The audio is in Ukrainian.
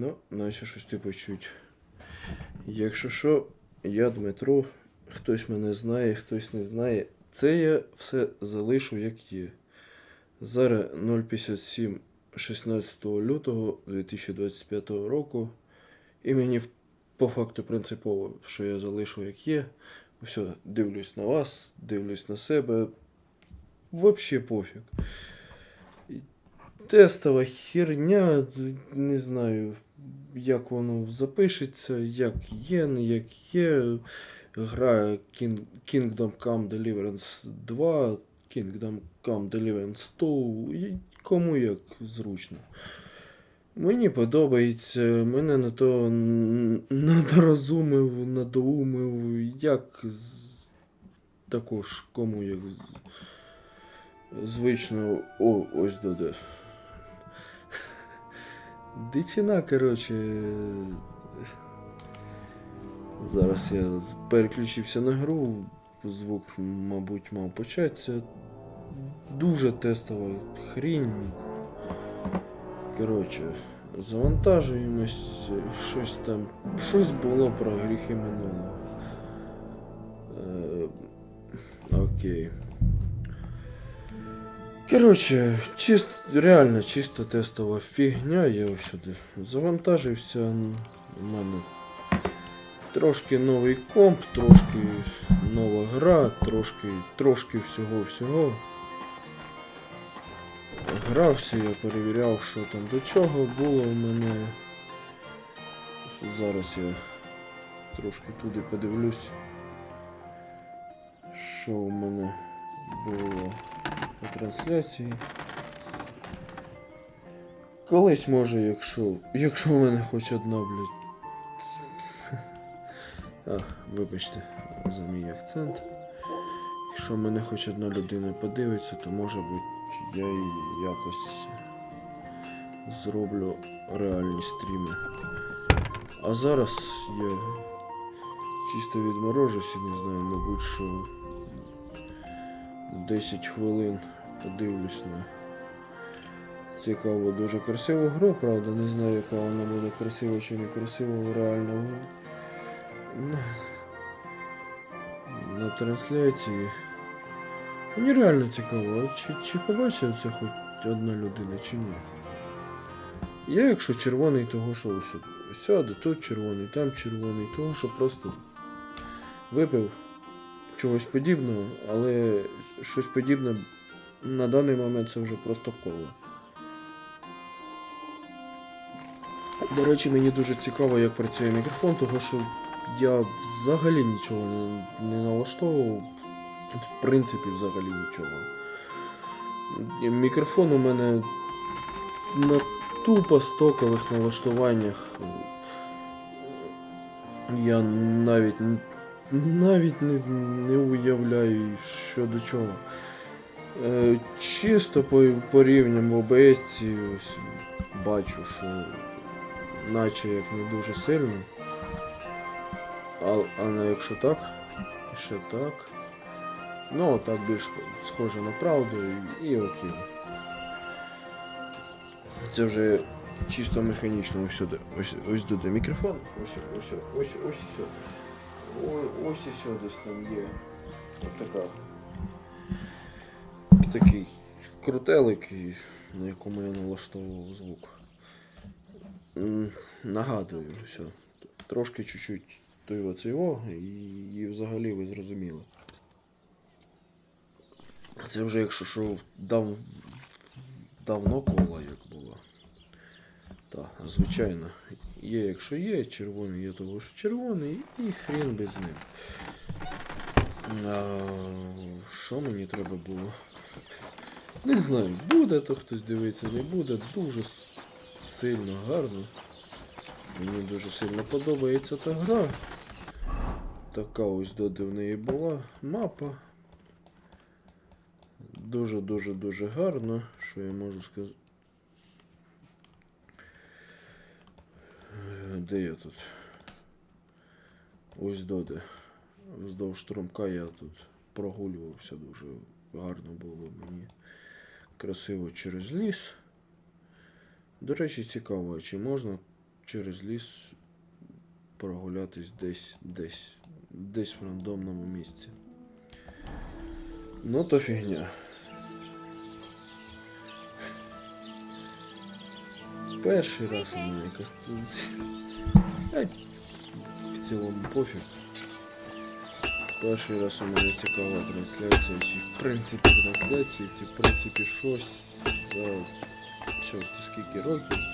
Ну, наче щось ти почуть. Якщо що, я Дмитро, хтось мене знає, хтось не знає. Це я все залишу як є. Зараз 057 16 лютого 2025 року. І мені по факту принципово, що я залишу як є. Все, дивлюсь на вас, дивлюсь на себе. Взагалі пофіг. Тестова херня, не знаю, як воно запишеться, як є, не як є. Гра King- Kingdom Come Deliverance 2, Kingdom Come Deliverance 2, і кому як зручно. Мені подобається, мене на то надорозумив, надоумив, як також кому як звично. О, ось доде. Дичина, коротше. Зараз я переключився на гру, звук, мабуть, мав початися. Дуже тестова хрінь. Коротше, завантажуємось, щось там. Щось було про гріхи минулого. Е, окей. Коротше, чист, реально чисто тестова фігня, я ось сюди завантажився. У мене трошки новий комп, трошки нова гра, трошки, трошки всього-всього. Грався, я перевіряв, що там до чого було у мене. Зараз я трошки туди подивлюсь, що у мене було по трансляції. Колись може, якщо. Якщо у мене хоч одна, блядь. А, вибачте за мій акцент. Якщо в мене хоч одна людина подивиться, то може бути я і якось зроблю реальні стріми. А зараз я чисто відморожусь і не знаю, мабуть, що 10 хвилин подивлюсь на цікаву, дуже красиву гру, правда, не знаю, яка вона буде красива чи не красива реально. На, трансляції. Мені реально цікаво, чи, чи побачив це хоч одна людина, чи ні. Я, якщо червоний, того що сяде, тут червоний, там червоний, того що просто випив чогось подібного, але щось подібне на даний момент це вже просто коло. До речі, мені дуже цікаво, як працює мікрофон, того що я взагалі нічого не налаштовував. В принципі, взагалі нічого. Мікрофон у мене на тупо стокових налаштуваннях. Я навіть навіть не, не уявляю, що до чого. Е, чисто по, по рівням в ось бачу, що наче як не дуже сильно. А, а ну, якщо так, ще так. Ну, так більш схоже на правду і, і окей. Це вже чисто механічно ось сюди. Ось, ось туди мікрофон. Ось, ось, ось, ось, ось сюди. Ось і сюди десь там є. От така. Такий крутелик, на якому я налаштовував звук. Нагадую, все. Трошки чуть-чуть той оцей о, і, взагалі ви зрозуміли. Це вже якщо що дав, давно кола як було. Так, звичайно. Є, якщо є, червоний є того, що червоний, і хрін без ним. Що мені треба було? Не знаю, буде то хтось дивиться, не буде. Дуже сильно гарно. Мені дуже сильно подобається та гра. Така ось доди в неї була. Мапа. Дуже-дуже дуже гарно, що я можу сказати. Де я тут? Ось доде. Вздовж струмка я тут прогулювався дуже гарно було мені. Красиво через ліс. До речі, цікаво, чи можна через ліс прогулятись десь, десь, десь в рандомному місці. Ну то фігня. Перший раз у мене якась. В цілому пофіг. Перший раз у мене цікава трансляція, чи в принципі трансляції, чи в принципі щось за чорт скільки років.